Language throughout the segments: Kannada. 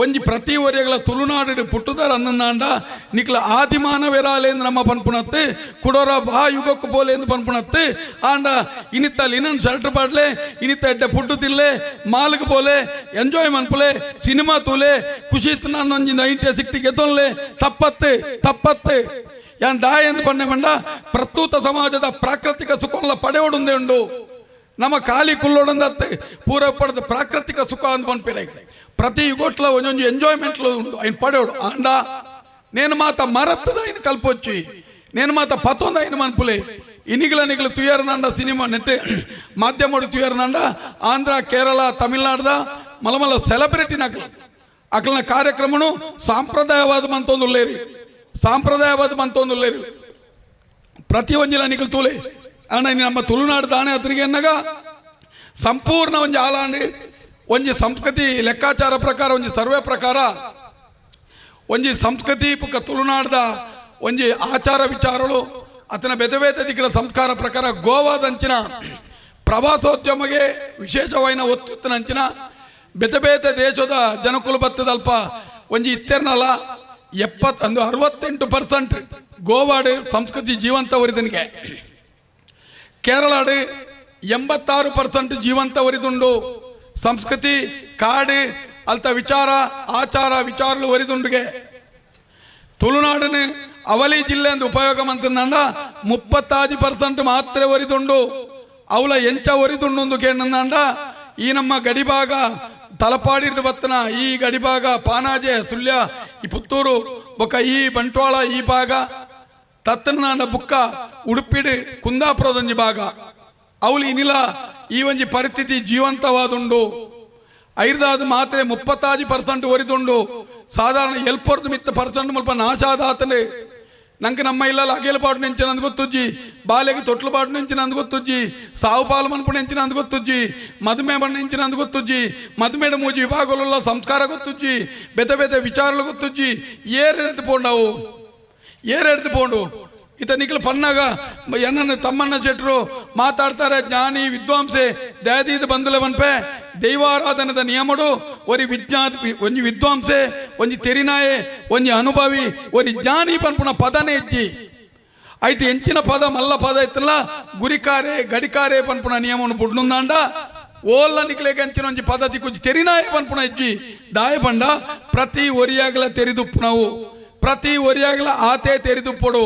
ಒಂಜಿ ಪ್ರತಿ ಒರೆಗಳ ತುಳುನಾಡು ಪುಟ್ಟುದಾರ ಅನ್ನಂದಾಂಡ, ನಿಕ್ಲ ಆದಿಮಾನವೆರಾಲೆಂದು ನಮ್ಮ ಪನ್ಪುಣತ್ತೆ, ಕುಡೋರ ಬಾ ಯುಗಕ್ಕೆ ಪೋಲೆ ಎಂದು ಪನ್ಪುಣತ್ತು, ಆಂಡ ಇನಿತ್ತ ಲಿನನ್ ಶರ್ಟ್ ಪಾಡ್ಲೆ, ಇನಿತ್ತ ಎಡ್ಡೆ ಪುಟ್ಟು ತಿಲ್ಲೆ ಮಾಲ್ಗೆ ಪೋಲೆ ಎಂಜಾಯ್ ಮನ್ಪುಲೆ, ಸಿನಿಮಾ ತೂಲೆ ಖುಷಿ ನಾನು ಒಂಜಿ ನೈಂಟಿ ಸಿಕ್ಟಿ ಗೆದ್ದೊನ್ಲೆ ತಪ್ಪತ್ತೆ ತಪ್ಪತ್ತೆ. ಯಾನ್ ದಾಯ ಎಂದು ಪನ್ನೆ ಬಂಡ ಪ್ರಸ್ತುತ ಸಮಾಜದ ಪ್ರಾಕೃತಿಕ ಸುಖಗಳ ಪಡೆಯೋಡುಂದೇ ಉಂಡು. ನಮ್ಮ ಖಾಲಿ ಕುಲ್ಲೋಡಂದತ್ತೆ ಪೂರ ಪಡೆದ ಪ್ರಾಕೃತಿಕ ಸುಖ ಅಂತ ಬಂದ್ಪೇರೆ ಪ್ರತಿ ಯುಗೋಟ್ಲ ಒಂದೊಂದು ಎಂಜಾಯ್ಮೆಂಟ್ಲ ಉಂಡು ఆయన పడేవాడు అండ నేను మాత మరత్తద ఆయన కల్పొచ్చి నేను మాత పతొంద ఆయన మనుపులే. ఇనిగిల నిగిల తుయారనండ సినిమా నెట్టే మాధ్యమోడు తుయారనండ ఆంధ్ర కేరళ తమిళనాడుದ మలమల సెలబ్రిటీ నకల అక్కడ కార్యక్రమను సాంప్రదాయవాదం ಅಂತೊಂದು లేరు. సాంప్రదాయవాదం ಅಂತೊಂದು లేరు. ప్రతి ಒಂದಿನ నిగిల తూలే. ಅಣ್ಣ ನಮ್ಮ ತುಳುನಾಡು ದಾಣೆ ಹತ್ರಿಗೆ ಅನ್ನಗ ಸಂಪೂರ್ಣ ಒಂಜಿ ಆಲಾಂಡಿ ಒಂಜಿ ಸಂಸ್ಕೃತಿ ಲೆಕ್ಕಾಚಾರ ಪ್ರಕಾರ ಒಂಜಿ ಸರ್ವೆ ಪ್ರಕಾರ ಒಂಜಿ ಸಂಸ್ಕೃತಿ ಪುಕ್ಕ ತುಳುನಾಡ್ದ ಒಂಜಿ ಆಚಾರ ವಿಚಾರಗಳು ಅತನ ಬೆದ ಬೇತ ದಿಕ್ಕಡ ಸಂಸ್ಕಾರ ಪ್ರಕಾರ ಗೋವಾದಂಚಿನ ಪ್ರವಾಸೋದ್ಯಮಗೆ ವಿಶೇಷವಾಯಿನ ಒತ್ತುತ್ತನಂಚಿನ ಬೆತ ಬೇತೆ ದೇಶದ ಜನಕುಲು ಬತ್ತದಲ್ಪ ಒಂಜಿ ಇತ್ತೆರ್ನಲ್ಲ ಎಪ್ಪತ್ತೊಂದು ಅರವತ್ತೆಂಟು ಪರ್ಸೆಂಟ್ ಗೋವಾಡು ಸಂಸ್ಕೃತಿ ಜೀವಂತ ಒರಿದನಿಗೆ ಕೇರಳಾಡು ಎಂಬತ್ತಾರು ಪರ್ಸೆಂಟ್ ಜೀವಂತ ಒರಿದುಂಡು, ಸಂಸ್ಕೃತಿ, ಕಾಡು, ಅಲ್ತ ವಿಚಾರ, ಆಚಾರ ವಿಚಾರಲು ಒರಿದುಂಡುಗೆ. ತುಳುನಾಡಿನ ಅವಲಿ ಜಿಲ್ಲೆ ಎಂದು ಉಪಯೋಗ ಮಂತಂದಂಡ ಮುಪ್ಪತ್ತಾರು ಪರ್ಸೆಂಟ್ ಮಾತ್ರ ಒರಿದುಂಡು, ಅವಳ ಎಂಚ ಒರಿದುಂಡು ಕೇಳಂದಂಡ ಈ ನಮ್ಮ ಗಡಿಭಾಗ, ತಲಪಾಡಿರ್ದು ಬತ್ತನ, ಈ ಗಡಿಭಾಗ, ಪಾನಾಜೆ, ಸುಳ್ಯ, ಈ ಪುತ್ತೂರು ಬೊಕ್ಕ ಈ ಬಂಟ್ವಾಳ ಈ ಭಾಗ. ತತ್ತನ ಬುಕ್ಕ ಉಡುಪಿಡು ಕುಂದಾಪುರದೊಂಜಿ ಭಾಗ ಅವಳು ಇನಿಲ ಈ ಒಂಜಿ ಪರಿಸ್ಥಿತಿ ಜೀವಂತವಾದುಂಡು. ಐರ್ದಾದ ಮಾತ್ರೆ ಮುಪ್ಪತ್ತಾಜಿ ಪರ್ಸೆಂಟ್ ಒರಿದುಂಡು. ಸಾಧಾರಣ ಎಲ್ಪೊರ್ದು ಮಿತ್ತ ಪರ್ಸೆಂಟ್ ಮುಲ್ಪ ನಾಶ ಆದಾತಲೆ ನಂಗೆ ನಮ್ಮ ಇಲ್ಲಲ್ಲ ನೆಂಚಿನ ಅಂದ್ ಗೊತ್ತುಜ್ಜಿ. ಬಾಲೆಗೆ ತೊಟ್ಲುಪಾಡು ನೆಂಚಿನ ಅಂದ್ ಗೊತ್ತುಜ್ಜಿ. ಸಾವು ಪಾಲು ಮನ್ಪು ನೆಂಚಿನ ಅಂದ್ ಗೊತ್ತುಜ್ಜಿ. ಮದುಮೆ ಬಣ್ಣ ನೆಂಚಿನ ಅಂದ್ ಗೊತ್ತುಜ್ಜಿ. ಮದುಮೇಡ ಮೂಜಿ ವಿಭಾಗಗಳೆಲ್ಲ ಸಂಸ್ಕಾರ ಗೊತ್ತುಜ್ಜಿ. ಬೆತೆ ಬೆತೆ ವಿಚಾರಗಳು ಗೊತ್ತುಜ್ಜಿ. ಏರೆಡ್ದು ಪೋಂಡವು. ಏರೆಡ್ದು ಪೋಂಡು? ಇತ ನಿಖಿಲ್ ಪನ್ನಾಗ ಎನ್ನ ತಮ್ಮಣ್ಣ ಚೆಟ್ರು ಮಾತಾಡ್ತಾರೆ, ಜ್ಞಾನಿ, ವಿದ್ವಾಂಸೆ, ದಯದೀದ ಬಂದಲವನ್ಪೆ ದೈವಾರಾಧನದ ನಿಯಮಡು, ಒರಿ ವಿಜ್ಞಾ ಒಂಜಿ ವಿದ್ವಾಂಸೆ ಒಂಜಿ ತೆರಿನಾಯೆ ಒಂಜಿ ಅನುಭವಿ, ಒರಿ ಜ್ಞಾನಿ ಪನ್ಪುನ ಪದನೇ ಇಜ್ಜಿ. ಐಟ್ ಎಂಚಿನ ಪದ, ಮಲ್ಲ ಪದ ಇತ್ತಲ್ಲ ಗುರಿಕಾರೆ, ಗಡಿಕಾರೆ ಪನ್ಪುನ ನಿಯಮವನ್ನು ಬುಡ್ನುಂದಾಂಡ ಓಲ್ಲ ನಿಕ್ಲೆಗೆ ಅಂಚಿನ ಒಂಜಿ ಪದ ಕುಂಜಿ ತೆರಿನಾಯೆ ಪನ್ಪುನ ಇಜ್ಜಿ. ದಾಯ ಬಂಡ ಪ್ರತಿ ಒರಿಯಾಗಲ ತೆರಿದುಪ್ಪು ಪ್ರತಿ ಒರಿಯಾಗಲ ಆತೆ ತೆರಿದುಪ್ಪಡು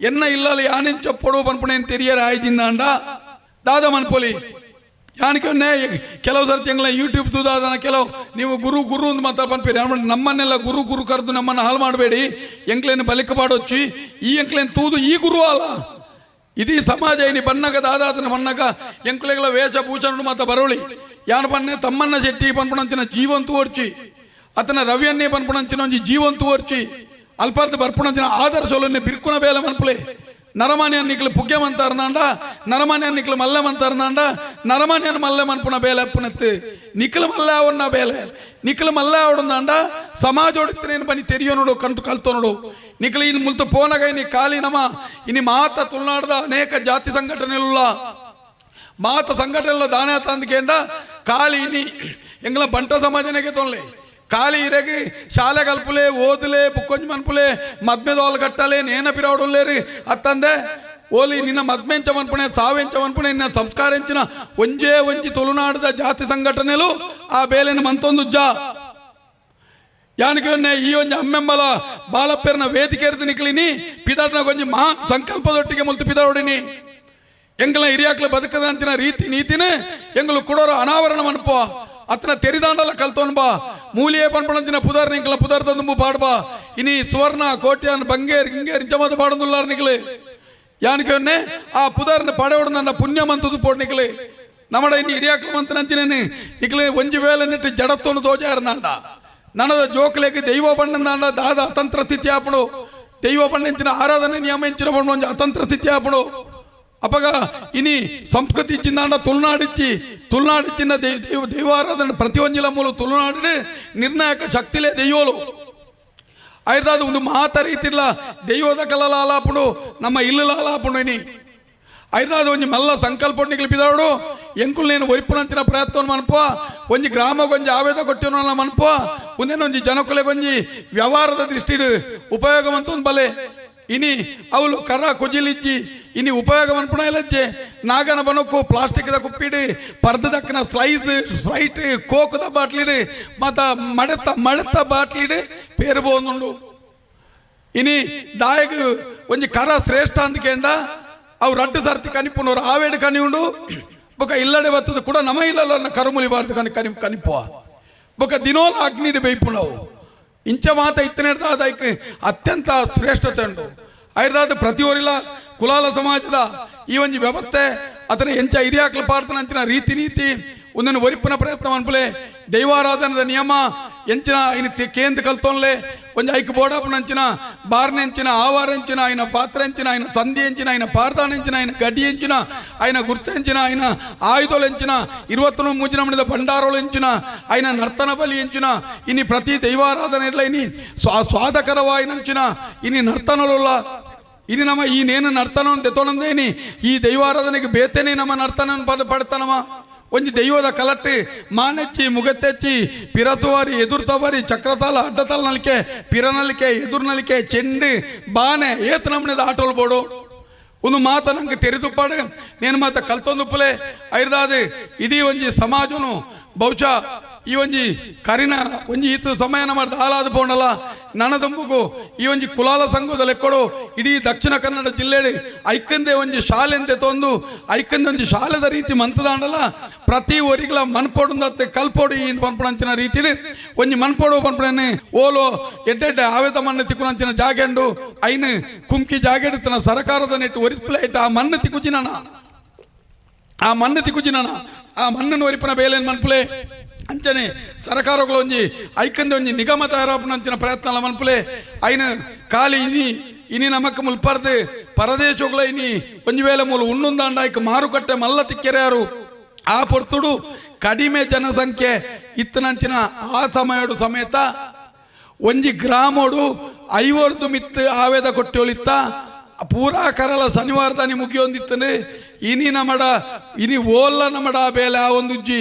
ಎನ್ನ ಇಲ್ಲ ಯಾನಿಂಚ ಪೊಡು ಪನ್ಪುಣೇನು ತೆರಿಯರ ಆಯ್ಜಿಂದಾಂಡ ದಾದ ಮನ್ಪೊಲಿ ಯಾನಿಗೆ ಒನ್ನೆ ಕೆಲವು ಸರ್ತಿ ಎಂಗ್ಲ ಯೂಟ್ಯೂಬ್ ದಾದನ ಕೆಲವು ನೀವು ಗುರು ಗುರು ಅಂತ ಮಾತಾ ಪನ್ಪೇರಿ ಅನ್ಬಿಟ್ಟು ನಮ್ಮನ್ನೆಲ್ಲ ಗುರು ಗುರು ಕರೆದು ನಮ್ಮನ್ನ ಹಾಳು ಮಾಡಬೇಡಿ. ಎಂಕ್ಲೇನು ಬಲಿಕ ಪಾಡೊಚ್ಚಿ ಈ ಎಂಕ್ಲೇನು ತೂದು ಈ ಗುರು ಅಲ್ಲ. ಇಡೀ ಸಮಾಜ ಇನಿ ಬಣ್ಣಗ ದಾದಾತನ ಬಣ್ಣಗ ಎಂಕ್ಲೆಗಳ ವೇಷಭೂಷಣ ಮಾತ ಬರೋಳಿ ಯಾನು ಬನ್ನೆ ತಮ್ಮನ್ನ ಶೆಟ್ಟಿ ಪನ್ಪುನಂತಿನ ಜೀವಂತು ಓರ್ಚಿ ಅತನ ರವಿಯನ್ನೇ ಪನ್ಪುನಂತಿನ ಒಂಜಿ ಜೀವಂತು ಓರ್ಚಿ ಅಲ್ಪಾರ್ಥ ಬರ್ಪುಣಂಚಿನ ಆದರ್ಶೋಲನ್ನೇ ಬಿರ್ಕುನ ಬೇಲ ಮನ್ಪುಲೆ ನರಮಾನ್ಯನ್ ನಿಕ್ಲು ಪುಗ್ಯಮಂತ ಅರ್ನಾಂಡ ನರಮಾನ್ಯನ್ ನಿಕ್ಲು ಮಲ್ಲೆಮಂತ ಅರ್ನಾಂಡ ನರಮಾನ್ಯನ್ ಮಲ್ಲೆಮನ್ಪುನ ಬೇಲೆ ಅಪ್ಪನತ್ತು ನಿಕ್ಲು ಮಲ್ಲೆ ಅವನ್ನ ಬೇಲೆ ನಿಕ್ಲು ಮಲ್ಲೆ ಅವಡಂದಾಂಡ ಸಮಾಜೋಡಿತ್ತನೇನು ಬನ್ನಿ ತೆರಿಯೋ ನೋಡು ಕಂತು ಕಲ್ತೋ ನೋಡು ನಿಕ್ಲು ಇನ್ನು ಮುಲ್ತು ಪೋನಗ ಇನಿ ಕಾಲಿ ನಮ ಇನಿ ಮಾತ ತುಳುನಾಡದ ಅನೇಕ ಜಾತಿ ಸಂಘಟನೆಲ್ಲ ಮಾತ ಸಂಘಟನೆಲ್ಲ ದಾನ ಖಾಲಿ ಇರೆಗಿ ಶಾಲೆ ಕಲ್ಪುಲೆ ಓದಲೆ, ಬುಕ್ಕೊಂಜ್ ಮನ್ಪುಲೆ ವಾಲ್ ಕಟ್ಟಲೆ ನೇನ ಪಿರಾವಡುಲ್ಲೇರಿ ಅತ್ತಂದೆ, ಓಲಿ ನಿನ್ನ ಮದ್ಮೆಂಚ ಮನ್ಪುಣೆ ಸಾವೆಂಚ ಮನ್ಪುಣೆ ನಿನ್ನ ಸಂಸ್ಕಾರ ಎಂಚಿನ ಒಂಜೇ ಒಂಜಿ ತುಳುನಾಡದ ಜಾತಿ ಸಂಘಟನೆಲು ಆ ಬೇಲೆನ ಮಂತೊಂದುಜ್ಜ ಒನ್ನೆ ಈ ಒಂಜಿ ಅಮ್ಮೆಂಬಲ ಬಾಲಪ್ಪೇರನ ವೇದಿಕೆ ಇರ್ದು ನಿಕ್ಲಿನಿ ಪಿದಾಟ್ನ ಒಂಜಿ ಮಹಾ ಸಂಕಲ್ಪದೊಟ್ಟಿಗೆ ಮುಲ್ತು ಪಿದಾವಡಿನಿ ಎಂಗಲ ಹಿರಿಯಾಕ್ಲ ಬದುಕದಂತಿನ ರೀತಿ ನೀತಿನೇ, ಎಂಗಲು ಕೊಡೋರು ಅನಾವರಣ ಮನ್ಪ ಅತನ ತೆರಿದಾಂಡಲ್ಲ ಕಲ್ತೋನ್ ಬಾ. ಮೂಲಿಯೇ ಪನ್ಪಣಂತಿನ ಪುದರ್ ನಿಂಕ್ಲ, ಪುದರ್ ತಂದು ಪಾಡ್ಬಾ ಇನಿ ಸುವರ್ಣ, ಕೋಟ್ಯಾನ್, ಬಂಗೇರ್, ಗಿಂಗೇರ್ ಇಂಚಮದ ಪಾಡಂದುಲ್ಲಾರ್ ನಿಕ್ಲೆ. ಒನ್ನೆ ಆ ಪುದಾರ್ನ ಪಡೆಯೋಡು ನನ್ನ ಪುಣ್ಯ ಮಂತದು ಪೋಡ್ ನಿಕ್ಲೆ. ನಮ್ಮಡ ಇನ್ನು ಹಿರಿಯಾಕ್ಲ ಮಂತನಂಚಿನೇನು ನಿಕ್ಲೆ ಒಂಜಿ ವೇಳೆ ನೆಟ್ಟು ಜಡತ್ತೋನು ತೋಜಾರ್ನಾಂಡ ನನದ ಜೋಕ್ಲೇಗೆ ದೈವ ಬಣ್ಣಂದಾಂಡ ದಾದ ಅತಂತ್ರ ಸ್ಥಿತಿ ಆಪಡು ದೈವ ಬಣ್ಣಂಚಿನ ಆರಾಧನೆ ನಿಯಮ ಎಂಚಿನ ಬಣ್ಣ ಒಂಜಿ ಅತಂತ್ರ ಸ್ಥಿತಿ ಆಪಡು ಅಪಗ ಇನಿ ಸಂಸ್ಕೃತಿ ಇಚ್ಚಿಂದಾಂಡ ತುಳುನಾಡಿಚ್ಚಿ, ತುಳುನಾಡಿಚ್ಚಿನ ದೈ, ದೇವ, ದೈವಾರಾಧನೆ ಪ್ರತಿ ಒಂಜಿಲ ಮೂಲ ತುಳುನಾಡಿನ ನಿರ್ಣಾಯಕ ಶಕ್ತಿಲೇ ದೈವೋಲು. ಆಯ್ತಾದ ಒಂದು ಮಾತ ರೀತಿಲ್ಲ ದೈವದ ಕಲ ಆಲಾಪುಡು ನಮ್ಮ ಇಲ್ಲಲ ಆಲಾಪುಡು ಇನಿ. ಐದಾದ ಒಂದು ಮಲ್ಲ ಸಂಕಲ್ಪ ನಿಗಲಿಪಿದವಡು ಎಂಕುಲು ನೀನು ಒರಿಪುನಂಚಿನ ಪ್ರಯತ್ನ ಮನ್ಪ ಒಂಜಿ ಗ್ರಾಮ ಗೊಂಜಿ ಆವೇದ ಕೊಟ್ಟಿರೋಲ್ಲ ಮನ್ಪ ಒಂದೇನೊಂದು ಜನಕುಲೆ ಗೊಂಜಿ ವ್ಯವಹಾರದ ದೃಷ್ಟಿಡು ಉಪಯೋಗವಂತ ಬಲೆ. ಇನಿ ಅವಳು ಕರ ಕೊಜಿಲಿಜ್ಜಿ, ಇನಿ ಉಪಯೋಗ ಮನ್ಪುಣ ಇಲ್ಲಜ್ಜೆ. ನಾಗನ ಬನಕ್ಕು ಪ್ಲಾಸ್ಟಿಕ್ದ ಕುಪ್ಪಿಡಿ ಪರ್ದ ದಕ್ಕನ ಸ್ಲೈಸ್ ಸ್ಪ್ರೈಟ್ ಕೋಕದ ಬಾಟ್ಲಿಡಿ ಮತ್ತ ಮಡತ ಮಡತ ಬಾಟ್ಲಿಡಿ ಪೇರು ಬೋನುಂಡು ಇನಿ ದಾಯಗ ಒಂಜಿ ಕರ ಶ್ರೇಷ್ಠ ಅಂದ್ಕೇಂಡ ಅವು ರಡ್ಡು ಸರ್ತಿ ಕನಿಪುನವ್ರು ಆವೇಡು ಉಂಡು ಬೊಕ ಇಲ್ಲಡೆ ಬತ್ತದ ಕೂಡ ನಮ ಇಲ್ಲಲ್ಲ ಕರುಮುಲಿ ಬಾರ್ದು ಕನಿ ಕನಿ ಕನಿಪುವ. ಬೊಕ ದಿನೋಲ ಅಗ್ನಿಡಿ ಬೇಯ್ಪುಣವು. ಇಂಚ ಮಾತ ಇತ್ತನೇಡ್ದ ಅದಕ್ಕೆ ಅತ್ಯಂತ ಶ್ರೇಷ್ಠತೆ ಉಂಟು. ಐದಾದ ಪ್ರತಿಯೊರಿಲ್ಲ, ಕುಲಾಲ ಸಮಾಜದ ಈ ಒಂಜಿ ವ್ಯವಸ್ಥೆ, ಅದನ್ನ ಎಂಚ ಹಿರಿಯಾಕ್ಲ ಪಾಡ್ತನಂಚಿನ ರೀತಿ ನೀತಿ ಒಂದನ್ನು ಒರಿಪನ ಪ್ರಯತ್ನ ಅನ್ಪಲೆ ದೈವಾರಾಧನದ ನಿಯಮ ಎಂಚಿನ ಇನ್ನು ಕೇಂದ್ರ ಕಲ್ತೋನ್ಲೆ ಒಂಜಿ ಐಕ್ ಬೋಡಾಪನಂಚಿನ ಬಾರ್ನೆಂಚಿನ ಆವಾರೆಂಚಿನ ఆయన ಪಾತ್ರ ಎಂಚಿನ ఆయన ಸಂಧಿ ಎಂಚಿನ ఆయన ಪಾರ್ದಾನೆಂಚಿನ ఆయన ಗಡ್ಡಿ ಎಂಚಿನ ఆయన ಗುರ್ತಂಚಿನ ఆయన ಆಯುಧೋಳು ಎಂಚಿನ ಇರುವತ್ತೊಂದು ಮೂಜಿನ ಮಣಿದ ಭಂಡಾರೋಳು ಎಂಚಿನ ఆయన ನರ್ತನ ಬಲಿ ಎಂಚಿನ ಇನಿ ಪ್ರತಿ ದೈವಾರಾಧನೆ ಇಲ್ಲ ಇನಿ ಸ್ವಾ ಸ್ವಾದಕರವಾಯಿನಂಚಿನ ಇನಿ ನರ್ತನಳುಲ್ಲ ಇನಿ ನಮ್ಮ ಈ ನೇನು ನರ್ತನವನ್ನು ತೆತ್ತೊಳಂದೇನಿ ಈ ದೈವಾರಾಧನೆಗೆ ಬೇತೇನೆ ನಮ್ಮ ನರ್ತನ ಪಡ ಪಡ್ತಾನಮ್ಮ ಒಂಜಿ ದೈವದ ಕಲಟ್ಟಿ ಮಾನೆಚ್ಚಿ, ಮುಗತೆಚ್ಚಿ, ಪಿರತುವಾರಿ, ಎದುರ್ತವಾರಿ, ಚಕ್ರತಾಲ, ಅಡ್ಡತಾಲ ನಲಿಕೆ ಪಿರನಲಿಕೆ ಎದುರು ನಲಿಕೆ, ಚೆಂಡು, ಬಾನೆ, ಏತ ನಮ್ಮನೆದ ಆಟೋಲ್ ಬೋಡು. ಒಂದು ಮಾತ ನಂಗೆ ತೆರೆದುಪ್ಪಾಡು ನೇನು ಮಾತ ಕಲ್ತೊಂದುಪ್ಪಲೆ ಐರ್ದಾದೆ ಇಡೀ ಒಂಜಿ ಸಮಾಜನು ಬಹುಶಃ ಈ ಒಂಜಿ ಕರಿನ ಒಂಜಿ ಈತ ಸಮಯನ ಮಾಡಿದ ಹಾಲಾದ ಪೋಂಡಲ್ಲ ನನದಂಬುಗು ಈ ಒಂಜಿ ಕುಲಾಲ ಸಂಘದ ಲೆಕ್ಕಡು ಇಡೀ ದಕ್ಷಿಣ ಕನ್ನಡ ಜಿಲ್ಲೆಡು ಐಕಂದೆ ಒಂಜಿ ಶಾಲೆಂದೆ ತೊಂದು, ಐಕಂದೆ ಒಂಜಿ ಶಾಲೆದ ರೀತಿ ಮಂತದಾಂಡಲ್ಲ. ಪ್ರತಿ ಒರಿಗ್ಲ ಮನ್ಪೋಡು ಕಲ್ಪೋಡು ಈ ಪನ್ಪಣಂಚಿನ ರೀತಿಡ್ ಒಂಜಿ ಮನ್ಪೋಡು ಪನ್ಪಣನೆ ಓಲೋ ಎಡ್ಡೆಡ್ಡೆ ಆವೇದ ಮಣ್ಣು ತಿಕ್ಕುನಂಚಿನ ಜಾಗೆಂಡು, ಐನು ಕುಂಕಿ ಜಾಗೆಡ್ತನ ಸರಕಾರದ ನೆಟ್ಟು ಒರಿಸ್ಪ್ಲೇಟ್ ಆ ಮಣ್ಣು ತಿಕ್ಕುಜಿನ ಆ ಮಣ್ಣು ತಿಕ್ಕುಜಿನ ಆ ಮಣ್ಣನ್ನು ಒರಿಪನ ಬೇಲೇನ್ ಮನ್ಪುಲೆ. ಅಂಚನೆ ಸರಕಾರಗಳು ಒಂಜಿ ಐಕಂದ ಒಂಜಿ ನಿಗಮ ತಯಾರಾಪನಂಚಿನ ಪ್ರಯತ್ನ ಮನ್ಪುಲೆ. ಐನ ಕಾಲಿ ಇನಿ ಇನಿ ನಮಕ್ ಮುಲ್ಪರ್ದು ಪರದೇಶಗಳ ಇನಿ ಒಂಜಿ ವೇಳೆ ಮೂಲ ಉಣ್ಣುಂದಾಂಡ ಐಕ್ ಮಾರುಕಟ್ಟೆ ಮಲ್ಲ ತಿಕ್ಕೆರ್ಯಾರು. ಆ ಪೊರ್ತುಡು ಕಡಿಮೆ ಜನಸಂಖ್ಯೆ ಇತ್ತನಂಚಿನ ಆ ಸಮಯಡು ಸಮೇತ ಒಂಜಿ ಗ್ರಾಮೋಡು ಐವರ್ದು ಮಿತ್ ಆವೇದ ಕೊಟ್ಟೋಳಿತ್ತ ಪೂರಾ ಕರಲ ಶನಿವಾರದಾನಿ ಮುಗಿಯೊಂದಿತ್ತನು. ಇನಿ ನಮಡ, ಇನಿ ಓಲ್ಲ ನಮಡ ಬೇಲೆ ಆ ಒಂದುಜ್ಜಿ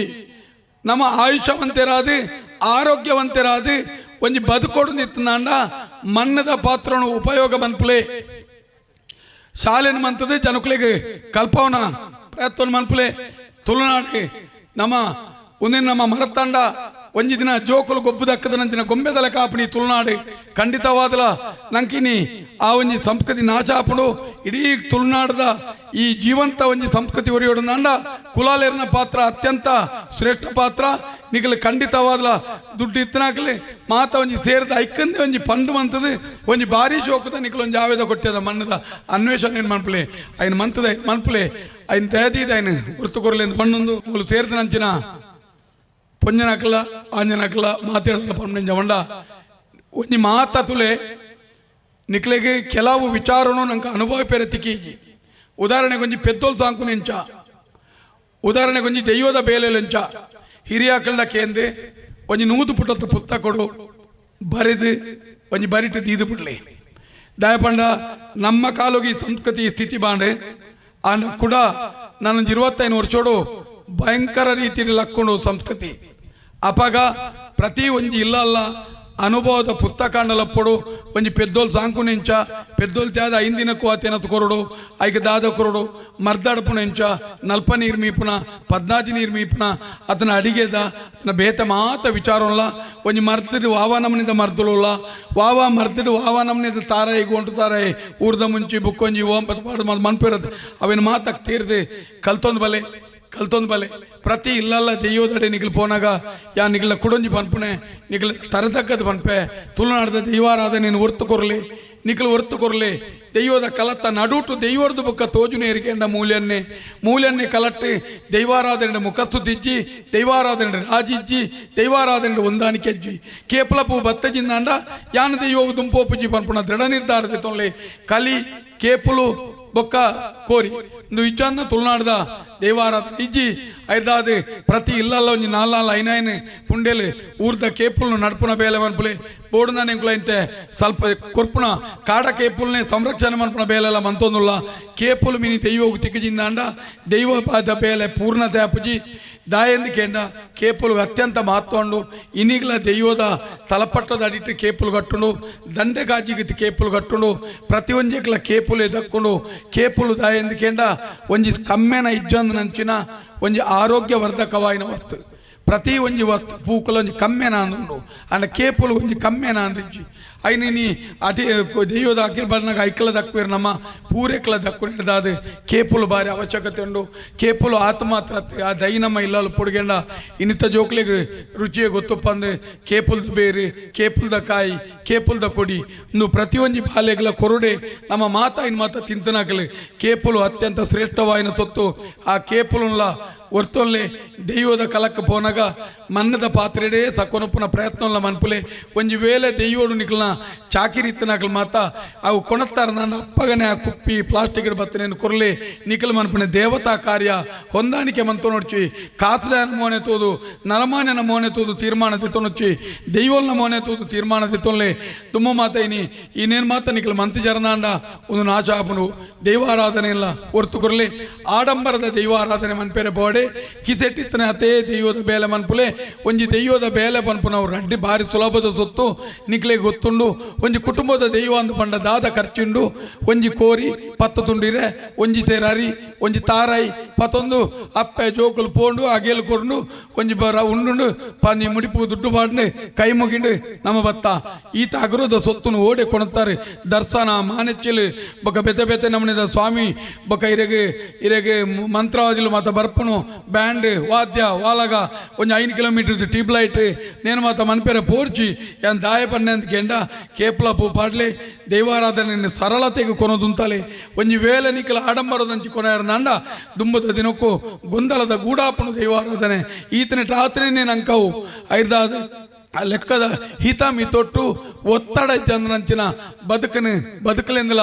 ನಮ್ಮ ಆಯುಷ್ಯವಂತರಾದು, ಆರೋಗ್ಯವಂತರಾದು, ಒಂಜಿ ಬದುಕೋಡು ನಿತ್ತನಾಂಡ ಮಣ್ಣದ ಪಾತ್ರನು ಉಪಯೋಗ ಮನ್ಪುಲೆ ಶಾಲೆನ ಮಂತದ ಜನಕುಲಿಗೆ ಕಲ್ಪವನ ಪ್ರಯತ್ನ ಮನ್ಪುಲೆ ತುಳುನಾಡಿ ನಮ್ಮ ಉಂದಿನ ನಮ್ಮ ಮರತಂಡ ಒಂಜಿ ದಿನ ಜೋಕುಲು ಗೊಬ್ಬುದಕ್ಕದನಂಚಿನ ಗೊಂಬೆದಲ ಕಾಪಣಿ ತುಳುನಾಡು. ಖಂಡಿತವಾದಲ ನಂಕಿನಿ ಆ ಒಂಜಿ ಸಂಸ್ಕೃತಿ ನಾಶ ಆಪುಡು ಇಡೀ ತುಳುನಾಡದ ಈ ಜೀವಂತ ಒಂಜಿ ಸಂಸ್ಕೃತಿ ಒರೆಯೋಡು ನಂಡ ಕುಲಾಲೇರನ ಪಾತ್ರ ಅತ್ಯಂತ ಶ್ರೇಷ್ಠ ಪಾತ್ರ. ನಿಗಲು ಖಂಡಿತವಾದಲ ದುಡ್ಡು ಇತ್ತನಾಕಲಿ ಮಾತ ಒಂಜಿ ಸೇರಿದ ಐಕ್ಕಂದೆ ಒಂಜಿ ಪಂಡು ಮಂತದ, ಒಂಜಿ ಭಾರಿ ಶೋಕದ ನಿಕಲು ಒಂಜಿ ಆವೇದ ಕೊಟ್ಟದ ಮಣ್ಣದ ಅನ್ವೇಷಣೆ ಏನು ಮನ್ಪಲೆ? ಅಯ್ನ ಮಂತದ ಮನ್ಪಲೆ? ಅಯ್ನ ತಯದೀದ ಅಯ್ನ ಗುರುತು ಕೊರಲೆ ಪಣ್ಣೊಂದು ಸೇರಿದ ನಂಚಿನ ಪೊಂಜನಕಲ, ಆಂಜನಕಲ ಮಾತಾಡಲ್ಲ ಹೊಂಡ ಒಂಜಿ ಮಾತ ತುಲೆ, ನಿಕ್ಲೆಗೆ ಕೆಲವು ವಿಚಾರನು ನಂಗೆ ಅನುಭವ ಪೇರೆ ತಿಕ್ಕೀಜಿ ಉದಾಹರಣೆಗೆ ಒಂಜಿ ಪೆದ್ದೋಲ್ ಸಾಂಕು ನೆಂಚ. ಉದಾಹರಣೆಗೆ ಒಂಜಿ ದೈವದ ಬೇಲೆಲೆಂಚ ಹಿರಿಯಾಕಲ್ಡ ಕೇಂದೆ, ಒಂಜಿ ನೂದು ಪುಟದ ಪುಸ್ತಕಡು ಬರೆದು, ಒಂಜಿ ಬರಿಟ್ಟು ದೀದು ಬಿಡಲಿ. ದಯಪಂಡ, ನಮ್ಮ ಕಾಲುಗಿ ಸಂಸ್ಕೃತಿ ಸ್ಥಿತಿ ಬಾಂಡೆ. ಆಂಡ ಕೂಡ ನಾನೊಂದು ಇರುವತ್ತೈದು ಭಯಂಕರ ರೀತಿಯಲ್ಲಿ ಲಕ್ಕೊಂಡು ಸಂಸ್ಕೃತಿ. ಅಪಗ ಪ್ರತಿ ಒಂಜಿ ಇಲ್ಲ ಅಲ್ಲ, ಅನುಭವದ ಪುಸ್ತಕಾಂಡಲಪ್ಪಡು ಒಂಜಿ ಪೆದ್ದೋಲ್ ಸಾಂಕು ನೆಂಚ ತಾದ ತ್ಯಾದ ಐಂದಿನಕ್ಕೂ ಆತೆನಸ್ ಕೊರಡು ಐಕ ದಾದ ಕೊರಡು ಮರ್ದಾಡಪು ನೆಂಚ, ನಲ್ಪ అతను ಮೀಪುನ, ಪದ್ನಾಜಿ ನೀರು ಮೀಪುನ ಅತನ ಅಡಿಗೆದ ಅತನ ಬೇತ ಮಾತ ವಿಚಾರಲ್ಲ ಒಂಜಿ ಮರ್ತಿಡು ವಾವ ನಮನಿದ ಮರ್ದಲುಲ್ಲ ವಾವ ಮರ್ತಿಡು ವಾವ ನಮನಿದ ತಾರಾಯಿ ಗೊಂಟು ತಾರಾಯಿ ಊರ್ದ ಮುಂಚಿ కలుతోంది ಓಂ ಕಲ್ತೊಂದು ಬಲೆ. ಪ್ರತಿ ಇಲ್ಲಲ್ಲ ದೆಯ್ಯೋದಡೆ ನಿಗಲು ಪೋನಾಗ, ಯಾ ನಿಗಲ ಕುಡೊಂಜಿ ಪನ್ಪುಣೆ, ನಿಗಲ ತರತಕ್ಕದ ಪನ್ಪೆ. ತುಳುನಾಡದ ದೈವಾರಾದ ನೀನು ಒರ್ತು ಕೊರ್ಲಿ ನಿಖಲು ಒರ್ತು ಕೊರ್ಲಿ. ದೆಯ್ಯೋದ ಕಲತ್ತ ನಡುಟು ದೆಯ್ಯೋರ್ದು ಬುಕ್ಕ ತೋಜುನೆ ಎರಿಕೆಂಡ ಮೂಲ್ಯನ್ನೇ. ಮೂಲ್ಯನ್ನೇ ಕಲಟ್ಟು ದೈವಾರಾಧನೆ ಮುಖಸ್ತುತಿಜ್ಜಿ ದೈವಾರಾಧನೆ ರಾಜಿಜ್ಜಿ ದೈವಾರಾಧನೆ ಹೊಂದಾಣಿಕೆಜ್ಜಿ ಕೇಪಲಪು ಬತ್ತ ಬತ್ತಜಿಂದಾಂಡ ಯಾನ ದೆಯ್ಯೋಗು ದುಂಪೋಪುಜಿ ಪನ್ಪುಣ ದೃಢ ನಿರ್ಧಾರದ ತೊಂಲೆ ಕಲಿ, ಕೇಪುಲು ಬೊಕ್ಕ ಕೋರಿ ಇಂದು ಇಜ್ಜಾಂದ ತುಳುನಾಡದ ದೇವಾರಾಧನೆ ಇಜ್ಜಿ ಐದಾದು ಪ್ರತಿ ಇಲ್ಲಲ್ಲ ಒಂಜಿ ನಾಲ್ನಾಲ್ ಐನಾಯ್ನ ಪುಂಡೇಲು ಊರ್ದ ಕೇಪುಲ್ನು ನಡ್ಪುನ ಬೇಲೆ ಮನ್ಪುಲೆ ಬೋಡುನ ನೆಂಕುಲೈಂತೆ ಸ್ವಲ್ಪ ಕೊರ್ಪುನ ಕಾಡ ಕೇಪುಲ್ನೆ ಸಂರಕ್ಷಣೆ ಮನ್ಪುನ ಬೇಲೆಲ್ಲ ಮಂತೊಂದುಲ್ಲ ಕೇಪುಲು ಮಿನಿ ದೈವ ತಿಕ್ಕಜಿಂದಾಂಡ ದೈವ ಪಾದ ಬೇಲೆ ಪೂರ್ಣತೆ ಅಪ್ಪುಜಿ ದಾಯಂದು ಕೇಂಡ ಕೇಪುಲು ಅತ್ಯಂತ ಮಹತ್ವ ಇನಿಗ್ಲ ದೈವದ ತಲಪಟ್ಟದ ಅಡಿಟ್ಟು ಕೇಪುಲು ಕಟ್ಟುಂಡು ದಂಡೆ ಗಾಜಿಗಿತ್ತು ಕೇಪುಲು ಕಟ್ಟುಂಡು ಪ್ರತಿ ಒಂಜಕ್ಲ ಕೇಪುಲು ಎದಕ್ಕುಂಡು ಕೇಪುಲು ದಾಯಂದು ಕೇಂಡ ಒಂಜಿ ಕಮ್ಮೆನ ಇಜ್ಜಂದು ನಂಚಿನ ಒಂಜಿ ಆರೋಗ್ಯವರ್ಧಕವಾಯಿನ ವಸ್ತು ಪ್ರತಿ ಒಂಜಿ ವಸ್ತು ಪೂಕುಲು ಒಂಜಿ ಕಮ್ಮೆನ ಅಂದುಂಡು ಅಂಡ ಕೇಪುಲು ಒಂಜಿ ಕಮ್ಮೆನ ಅಂದಿಜ್ಜಿ ದೈವದ ಅಖಿಲ ಬರ್ನಾಗ ಐಕ್ಲ ದಕ್ಕುವೇರು ನಮ್ಮ ಪೂರೆಕ್ಲ ದಕ್ಕು ಹಿಡ್ದಾದ ಕೇಪುಲು ಬಾರಿ ಅವಶ್ಯಕತೆ ಉಂಡು ಕೇಪುಲು ಆತ್ಮಾತ್ರ ಆ ದೈನಮ್ಮ ಇಲ್ಲಲು ಪುಡುಗೆಂಡ ಇನ್ನಿತ ಜೋಕ್ಲಿಗೆ ರುಚಿಯೇ ಗೊತ್ತಪ್ಪಂದು ಕೇಪುಲ್ದ ಬೇರೆ ಕೇಪುಲ್ದ ಕಾಯಿ ಕೇಪುಲ್ದ ಕೊಡಿ ಇನ್ನು ಪ್ರತಿಯೊಂದು ಬಾಲೆಗಳ ಕೊರಡೆ ನಮ್ಮ ಮಾತಾ ಇನ್ ಮಾತ ತಿಂತನಾಗಲಿ ಕೇಪುಲು ಅತ್ಯಂತ ಶ್ರೇಷ್ಠವಾಯಿನ ಸೊತ್ತು ಆ ಕೇಪುಲುಲ್ಲ ಒರ್ತೊಲ್ಲೆ ದೈವದ ಕಲಕ್ಕ ಪೋನಗ ಮನ್ನದ ಪಾತ್ರೆಡೇ ಸಕೊನಪ್ಪನ ಪ್ರಯತ್ನ ಮನ್ಪುಲೆ. ಒಂಜಿ ವೇಳೆ ದೈವೋಡು ನಿಕ್ಲನ ಚಾಕಿರಿ ಇತ್ತನಾಗಲ್ ಮಾತ, ಅವು ಕೊಣತ್ತಾರ ನನ್ನ ಅಪ್ಪಗನೆ ಆ ಕುಪ್ಪಿ ಪ್ಲಾಸ್ಟಿಕ್ ಬತ್ತನೇನು ಕೊರ್ಲೆ. ನಿಖಲ್ ಮನ್ಪುನೆ ದೇವತಾ ಕಾರ್ಯ ಹೊಂದಾಣಿಕೆ ಮಂತು ನೋಡ್ಚಿ, ಕಾಸದಾನ ಮೋನೆ ತೋದು, ನರಮಾನ್ಯನ ಮೋನೆ ತೋದು ತೀರ್ಮಾನ ದಿತ್ತೊನೊಚ್ಚಿ ದೈವಲ್ನ ಮೋನೆ ತೋದು ತೀರ್ಮಾನ ದಿತ್ತೊಲ್ಲೆ ತುಂಬ ಮಾತ ಇನಿ ಇನ್ನೇನು ಮಾತ ನಿಖಲ್ ಮಂತ್ ಜರನಾಂಡ, ಒಂದು ನಾಶ ಆಪನು ದೈವಾರಾಧನೆ ಇಲ್ಲ ಹೊರ್ತು ಕೊರ್ಲೆ. ಆಡಂಬರದ ದೈವಾರಾಧನೆ ಮನ್ಪೇರೆ ಬೋಡೆ ಕಿಸೆಟ್ಟಿತ್ತನೆ ಅತೇ ದೈವದ ಬೇಲೆ ಮನ್ಪುಲೆ ಒಂಜಿ ದೈವದ ಬೇಲೆ ಪನ್ಪುನ ಅವ್ರು ಅಡ್ಡಿ ಭಾರಿ ಸುಲಭದ ಸೊತ್ತು ನಿಕ್ಲೆ ಗೊತ್ತುಂಡು. ಒಂಜಿ ಕುಟುಂಬದ ದೈವ ಅಂದು ಪಂಡ ದಾದ ಖರ್ಚುಂಡು. ಒಂಜಿ ಕೋರಿ ಪತ್ತ ತುಂಡಿರೆ, ಒಂಜಿ ಸೇರಾರಿ, ಒಂಜಿ ತಾರಾಯಿ ಪತ್ತೊಂದು ಅಪ್ಪೆ ಜೋಕುಲು ಪೋಂಡು, ಅಗೇಲು ಕೊಡು ಒಂಜಿ ಬರ ಉಂಡು ಪನ್ನಿ ಮುಡಿಪು ದುಡ್ಡು ಪಾಡ್ನೆ, ಕೈ ಮುಗಿಂಡು ನಮ್ಮ ಬತ್ತ. ಈತ ಅಗ್ರದ ಸೊತ್ತುನು ಓಡೆ ಕೊಡುತ್ತಾರೆ ದರ್ಶನ ಮಾನೆಚ್ಚಲು, ಬೊಕ ಬೆತೆ ಬೆತೆ ನಮ್ಮನೆದ ಸ್ವಾಮಿ, ಬೊಕ ಇರೆಗೆ ಇರೆಗೆ ಮಂತ್ರವಾದಿಲು ಮಾತ ಬರ್ಪುನು. ಬ್ಯಾಂಡ್ ವಾದ್ಯ ವಾಲಗ ಒಂಜಿ ಐದು ಕಿಲೋಮೀಟರ್ ಟ್ಯೂಬ್ ಲೈಟ್ నేను మాతో మన పేరు పోర్చి ఏం దాయపడినందుకు ఎండ కేపుల పూ పాడలే ದೈವಾರಾಧನೆ ಸರಳತೆಗೆ ಕೊನದುಂತಲೆ ಒಂಜಿ ವೇಳೆ ನಿಖಲ ಆಡಂಬರದಂಚಿ ಕೊನೆಯರ ನಂಡ ದುಂಬದ ದಿನಕ್ಕೂ ಗೊಂದಲದ ಗೂಡಾಪನು ದೈವಾರಾಧನೆ ಈತನ ರಾತ್ರಿನೇ ನಂಕವು ಐದಾದ ಆ ಲೆಕ್ಕದ ಹಿತ ಮಿತೊಟ್ಟು ಒತ್ತಡ ಚಂದ್ರಂಚಿನ ಬದುಕನೆ ಬದುಕಲೆಂದಲ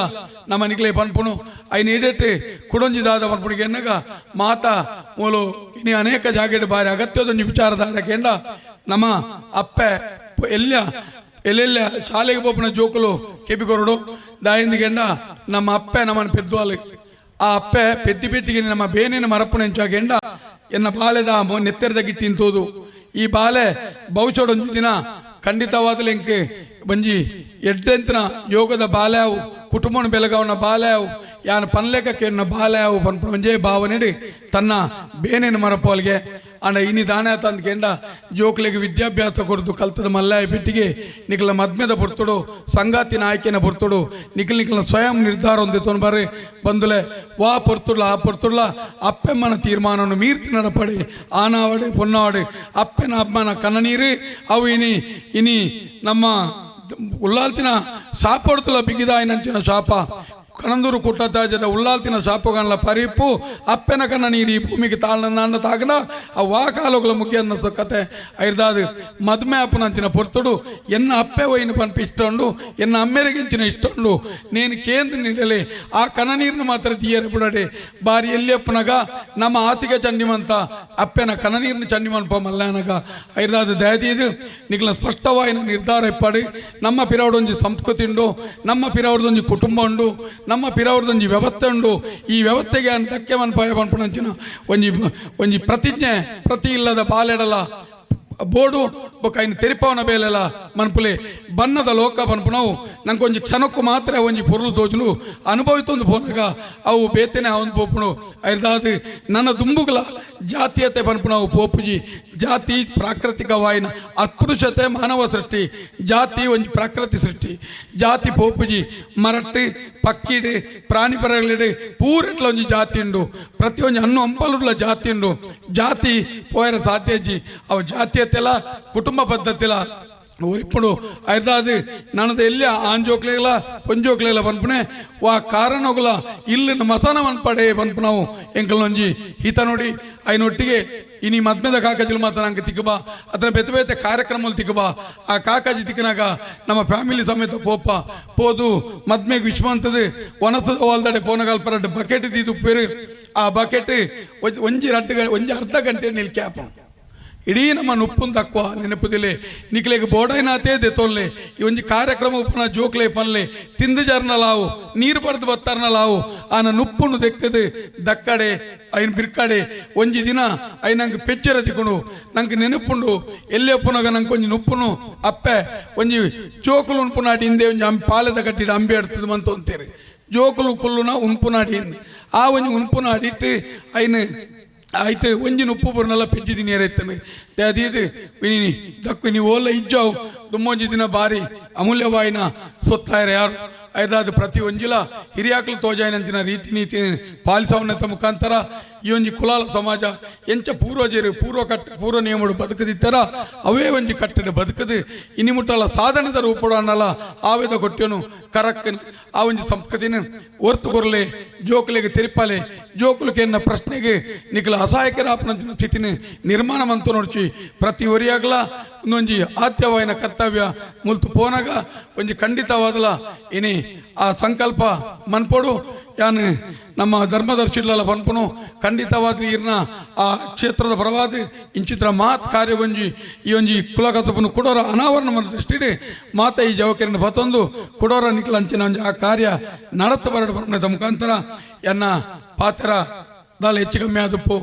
ನಮ್ಮ ನಿಕ್ಲೆ ಪನ್ಪುನು ಐ ಇಡಟ್ಟು ಕುಡೊಂಜಿದಾದ ಪನ್ಪುಣಿಗೆ ಎನ್ನಗ ಮಾತ ಮೂಲು ಇನಿ ಅನೇಕ ಜಾಗೆಡ್ ಬಾರಿ ಅಗತ್ಯದೊಂದು ವಿಚಾರದಾದ ಕೆಂಡ ನಮ್ಮ ಅಪ್ಪೆ ಎಲ್ಲ ಎಲ್ಲೆಲ್ಲ ಶಾಲೆಗೆ ಪೋಪಿನ ಜೋಕುಲು ಕೆಪಿಕೊರಡು. ದಾಯಿಂದಿಗೆಂಡ ನಮ್ಮ ಅಪ್ಪೆ ನಮ್ಮನ್ನು ಪೆದ್ದುವಾಲಿ ಆ ಅಪ್ಪೆ ಪೆದ್ದಿ ಪೆಟ್ಟಿಗೆ ನಮ್ಮ ಬೇನಿನ ಮರಪ್ಪನ ಹೆಂಚಾಗೆಂಡ ಎನ್ನ ಬಾಳೆದ ಮೊ- ದಗಿತ್ತಿನ ಗಿಟ್ಟಿಂತೋದು ಈ ಬಾಲೆ ಬಹುಚೋಡೊಂದು ದಿನ ಖಂಡಿತವಾದಲು ಎಂಕೆ ಬಂಜಿ ಎಡ್ಡೆಂತನ ಯೋಗದ ಬಾಲ್ಯಾವು ಕುಟುಂಬನ ಬೆಲಗವನ ಬಾಲ್ಯಾವು ಯಾನ ಪನ್ಲೆಕಕ್ಕೆ ಎನ್ನ ಬಾಲ್ಯಾವು ಪನ್ಪ ಒಂಜೇ ಭಾವನೆಡಿ ತನ್ನ ಬೇನೇನ ಮರಪೋಲ್ಗೆ. ಅಂಡ ಇನಿ ದಾನ ತಂದು ಕೆಂಡ ಜೋಕ್ಲಿಗೆ ವಿದ್ಯಾಭ್ಯಾಸ ಕೊಡ್ದು ಕಲ್ತದ ಮಲ್ಲಾಯ ಬಿಟ್ಟಿಗೆ ನಿಖಲ ಮದ್ಮೆದ ಬರ್ತುಡು ಸಂಗಾತಿನ ಆಯ್ಕೆನ ಬರ್ತುಡು ನಿಖಲ್ ನಿಖಲ ಸ್ವಯಂ ನಿರ್ಧಾರ ಹೊಂದಿತ್ತು ಬರ್ರಿ. ಬಂದುಲೆ, ವಾ ಪೊರ್ತುಡ್ಲ, ಆ ಪೊರ್ತುಡ್ಲ, ಅಪ್ಪೆಮ್ಮನ ತೀರ್ಮಾನವನ್ನು ಮೀರ್ತಿ ನಡಪಡಿ, ಆನಾವಡೆ ಪೊನ್ನಾವಡೆ, ಅಪ್ಪೆನ ಅಮ್ಮನ ಕನ್ನನೀರು ಅವು ಇನಿ ಇನಿ ನಮ್ಮ ಉಲ್ಲಾಲ್ತಿನ ಶಾಪಡ್ತುಲ ಬಿಗಿದಾಯಿನಂಚಿನ ಶಾಪ. ಕಣಂದೂರು ಕುಟ್ಟತಾಜದ ಉಲ್ಲಾಲ್ತಿನ ಶಾಪಗನ್ಲ ಪರಿಪ್ಪು ಅಪ್ಪೆನ ಕನ್ನ ನೀರು ಈ ಭೂಮಿಗೆ ತಾಳ್ನ ತಾಗನ ಆ ವಾಕಾಲುಗಳ ಮುಖ್ಯ ಅನ್ನೋ ಕತೆ ಐರ್ದಾದು ಮದ್ಮೆ ಅಪ್ಪನಂಚಿನ ಪೊರ್ತುಡು ಎನ್ನ ಅಪ್ಪೆ ಒಯ್ನ ಪನ್ಪಿ ಇಷ್ಟುಂಡು ಎನ್ನ ಅಮ್ಮೆರಿಗಿಂಚಿನ ಇಷ್ಟುಂಡು నేను కేంద్ర నిడలే ఆ కన నీరును మాత్రం తీయరపుడడే బారి ఎల్లెప్పనగ ನಮ್ಮ ಆತಿಗೆ ಚಂಡಿಮಂತ ಅಪ್ಪೆನ ಕನ ನೀರಿನ ಚಂಡಿಮನ್ಪ ಮಲ್ಲಾನಗ ಐದಾದ ದಯದೀದು ನಿಕ್ಲ ಸ್ಪಷ್ಟವಾಯಿನ ನಿರ್ಧಾರ ಇಪ್ಪಡಿ ನಮ್ಮ ಪಿರವಡೊಂಜಿ ಸಂಸ್ಕೃತಿ ಉಂಡು ನಮ್ಮ ಪಿರವಡದೊಂಜಿ ಕುಟುಂಬ ಉಂಡು ನಮ್ಮ ಪಿರವಡದೊಂಜಿ ವ್ಯವಸ್ಥೆ ಉಂಡು. ಈ ವ್ಯವಸ್ಥೆಗೆ ಅಂತಕ್ಕೆ ಮನಪಾಯ ಪನ್ಪನಂಚಿನ ಒಂಜಿ ಒಂಜಿ ಪ್ರತಿಜ್ಞೆ, ಪ್ರತಿ ಇಲ್ಲದ ಬಾಲೆಡಲ ಬೋಡು, ಬೊಕ ಇನ್ನು ತೆರಿಪವನ ಬೇಲೆಲ್ಲ ಮನ್ಪುಲೆ ಬಣ್ಣದ ಲೋಕ ಪನ್ಪುನವು ನಂಗೆ ಒಂಜಿ ಕ್ಷಣಕ್ಕೂ ಮಾತ್ರ ಒಂಜಿ ಪೊರ್ಲು ತೋಜುನು. ಅನುಭವಿತೊಂದು ಪೋನಾಗ ಅವು ಬೇತೆನೆ ಅವನು ಪೋಪುನು ಐದಾದು ನನ್ನ ದುಂಬುಗಲ ಜಾತೀಯತೆ ಪನ್ಪುನವು ಪೋಪುಜಿ. ಜಾತಿ ಪ್ರಾಕೃತಿಕವಾಯಿನ ಅಸ್ಪೃಶ್ಯತೆ ಮಾನವ ಸೃಷ್ಟಿ ಜಾತಿ ಒಂಜಿ ಪ್ರಾಕೃತಿ ಸೃಷ್ಟಿ ಜಾತಿ ಪೋಪುಜಿ ಮರಟ್ಟು ಪಕ್ಕಿಡು ಪ್ರಾಣಿ ಪರಗಳಿಡು ಪೂರೆಟ್ಲ ಒಂಜಿ ಜಾತಿ ಉಂಡು ಪ್ರತಿ ಒಂಜಿ ಹಣ್ಣು ಹಂಪಲುಡ್ಲ ಜಾತಿ ಉಂಡು ಜಾತಿ ಪೋಯರ ಸಾಧ್ಯಜಿ ಅವು ಜಾತೀಯತೆಲ ಕುಟುಂಬ ಪದ್ಧತಿಲ ಒರಿಪ್ಪುಡು, ಐದಾದು, ನನ್ನದು ಎಲ್ಲಿ? ಆಂಜೋಕ್ಲೆಗಳ ಪೊಂಜೋಕ್ಲೆಗಳ ಬನ್ಪುನೆ ವಾ ಕಾರಣಗಳ ಇಲ್ಲಿನ ಮಸಾನ ಮನ್ಪಡೆ ನಾವು ಎಂಕಲ್ನೊಂಜಿ ಈತ ನೋಡಿ, ಐನೊಟ್ಟಿಗೆ, ಇನಿ ಮದ್ಮೆದ ಕಾಕಜಿಲು ಮಾತ್ರ ನಂಗೆ ತಿಕ್ಕಬಾ. ಅದನ್ನ ಬೆತ್ತ ಬೆತ್ತ ಕಾರ್ಯಕ್ರಮಗಳು ಆ ಕಾಕಾಜಿ ತಿಕ್ಕಿನಾಗ ನಮ್ಮ ಫ್ಯಾಮಿಲಿ ಸಮೇತ ಪೋಪ ಪೋದು, ಮದ್ಮೆಗೆ ವಿಶ್ವಾಂತದ ಒನಸದ ವಾಲ್ದಡೆ ಪೋನಗಲ್ಪರ ಬಕೆಟ್ ದೀದು ಪೇರು. ಆ ಬಕೆಟ್ ಒಂಜಿ ರಡ್ಡು ಒಂಜಿ ಅರ್ಧ ಗಂಟೆ ನಿಲ್ ಕ್ಯಾಪ ಇಡೀ ನಮ್ಮ ನುಪ್ಪುನ್ ತಕ್ಕುವ ನೆನಪುದಿಲೆ. ನಿಕ್ಲೆಗ್ ಬೋಡೈನಾತೇ ದೆತೊಲ್ಲೆ ಈ ಒಂಜಿ ಕಾರ್ಯಕ್ರಮ ಉಪ್ಪನ ಜೋಕ್ಲೆ ಪನ್ಲೆ. ತಿಂದು ಜರ್ನಲಾವು ನೀರು ಬತ್ತರ್ನ ಬತ್ತಾರ್ನಲಾವು ಆನ ನುಪ್ಪುನು ದೆಕ್ಕದು ದಕ್ಕಡೆ, ಐನ್ ಬಿರ್ಕಡೆ. ಒಂಜಿ ದಿನ ಐ ನಂಗೆ ಪೆಚ್ಚರ ತಿಕೊಂಡು ನಂಗೆ ನೆನಪುಂಡು. ಎಲ್ಲೇ ಪುನಗ ನಂಗೆ ಒಂಜಿ ನುಪ್ಪುನು. ಅಪ್ಪೆ, ಒಂಜಿ ಜೋಕುಲು ಉನ್ಪುನಾಡಿ ಹಿಂದೆ ಒಂಜಿ ಅಂಬಿ ಪಾಲದ ಕಟ್ಟಿದ ಅಂಬಿ ಆಡ್ತದೆ ಅಂತ ಜೋಕುಲು ಕುಲ್ಲುನ ಉನ್ಪುನಾಡಿ ಆ ಒಂಜಿ ಉನ್ಪುನಾಡಿಟ್ಟು ಐನ್ ಆಯ್ತು ಒಂಜಿನ ಉಪ್ಪು ಬurnಲ್ಲ ಪೆಜ್ಜಿದಿ ನೀರೆತ್ತನೆ ಅದೀದು ವಿನಿ ದಕ್ಕು ನೀವು ಓಲ್ಲ ಇಜ್ಜಾವು ದುಮ್ಮೊಂಜಿ ದಿನ ಬಾರಿ ಅಮೂಲ್ಯವಾಯಿನ ಸೊತ್ತಾಯರ ಯಾರು ಐದಾದ ಪ್ರತಿ ಒಂಜಿಲ ಹಿರಿಯಾಕಲು ತೋಜಾಯನಂತಿನ ರೀತಿ ನೀತಿ ಪಾಲಿಸವನ್ನತ ಮುಖಾಂತರ ಈ ಒಂಜಿ ಕುಲಾಲ ಸಮಾಜ, ಎಂಚ ಪೂರ್ವಜರು ಪೂರ್ವ ಕಟ್ಟ ಪೂರ್ವ ನಿಯಮಗಳು ಬದುಕದಿತ್ತರ, ಅವೇ ಒಂಜಿ ಕಟ್ಟಡ ಬದುಕದು. ಇನಿ ಮುಟ್ಟಲ ಸಾಧನದ ರೂಪಡು ಅನ್ನಲ್ಲ ಆವೇದ ಕೊಟ್ಟೆನು ಕರಕ್ಕನ್, ಆ ಒಂಜಿ ಸಂಸ್ಕೃತಿನ ಒರ್ತು ಕೊರಲೆ, ಜೋಕುಲೆಗೆ ತಿರುಪಲೆ ಜೋಕುಲಕ್ಕೆ ಎನ್ನ ಪ್ರಶ್ನೆಗೆ ನಿಖಲ ಅಸಹಾಯಕರಾಪನ ಸ್ಥಿತಿನ ನಿರ್ಮಾಣ ಮಂತು ನೋಡ್ಚಿ. ಪ್ರತಿ ಒರಿಯಾಗಲ ಒಂದೊಂಜಿ ಆದ್ಯವಾಯಿನ ಕರ್ತವ್ಯ ಮುಲ್ತು ಪೋನಾಗ, ಒಂಜಿ ಖಂಡಿತವಾದಲ, ಇನಿ ಆ ಸಂಕಲ್ಪ ಮನ್ಪೊಡು. ಯಾನ್, ನಮ್ಮ ಧರ್ಮದರ್ಶಿಗಳ ಬನ್ಪುನು ಖಂಡಿತವಾದ ಇರ್ನ ಆ ಕ್ಷೇತ್ರದ ಪರವಾದಿ ಇಂಚಿತ್ರ ಮಾತ್ ಕಾರ್ಯ ಒಂಜಿ, ಈ ಒಂಜಿ ಕುಲಕಸಪನು ಕುಡೋರ ಅನಾವರಣ ಮನ ದೃಷ್ಟಿಡೆ ಮಾತ ಈ ಜವಕರಿನ ಬತ್ತೊಂದು, ಕುಡೋರ ನಿಕ್ಲಂಚಿನ ಒಂಜಿ ಆ ಕಾರ್ಯ ನಡತ್ತ ಬರಡು ಬರೋದ ಮುಖಾಂತರ ಎನ್ನ ಪಾತ್ರ ದಾಲ ಹೆಚ್ಚು ಕಮ್ಮಿ ಆದಪ್ಪು.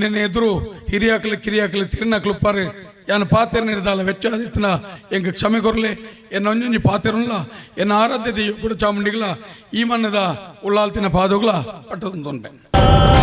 ನಿನ್ನೆ ಎದುರು ಹಿರಿಯಾಕ್ಲಿ ಕಿರಿಯಾಕ್ಲಿ ತಿರ್ನಕ್ಲು ಉಪ್ಪಾರು ಯಾನ ಪಾತ್ರ ನಿರ್ದಾಲ ವೆಚ್ಚ ಆದಿತ್ತನ ಎಂಗ ಕ್ಷಮೆ ಕೊರ್ಲೆ ಎನ್ನ ಒಂಜೊಂಜಿ ಪಾತ್ರಲ್ಲ ಎನ್ನ ಆರಾಧ್ಯ ದೇವಿ ಕೂಡ ಚಾಮುಂಡಿಗಳ ಈ ಮಣ್ಣದ ಉಳ್ಳಾಲ್ತಿನ ಪಾದಗಳ ಪಟ್ಟದೊಂದು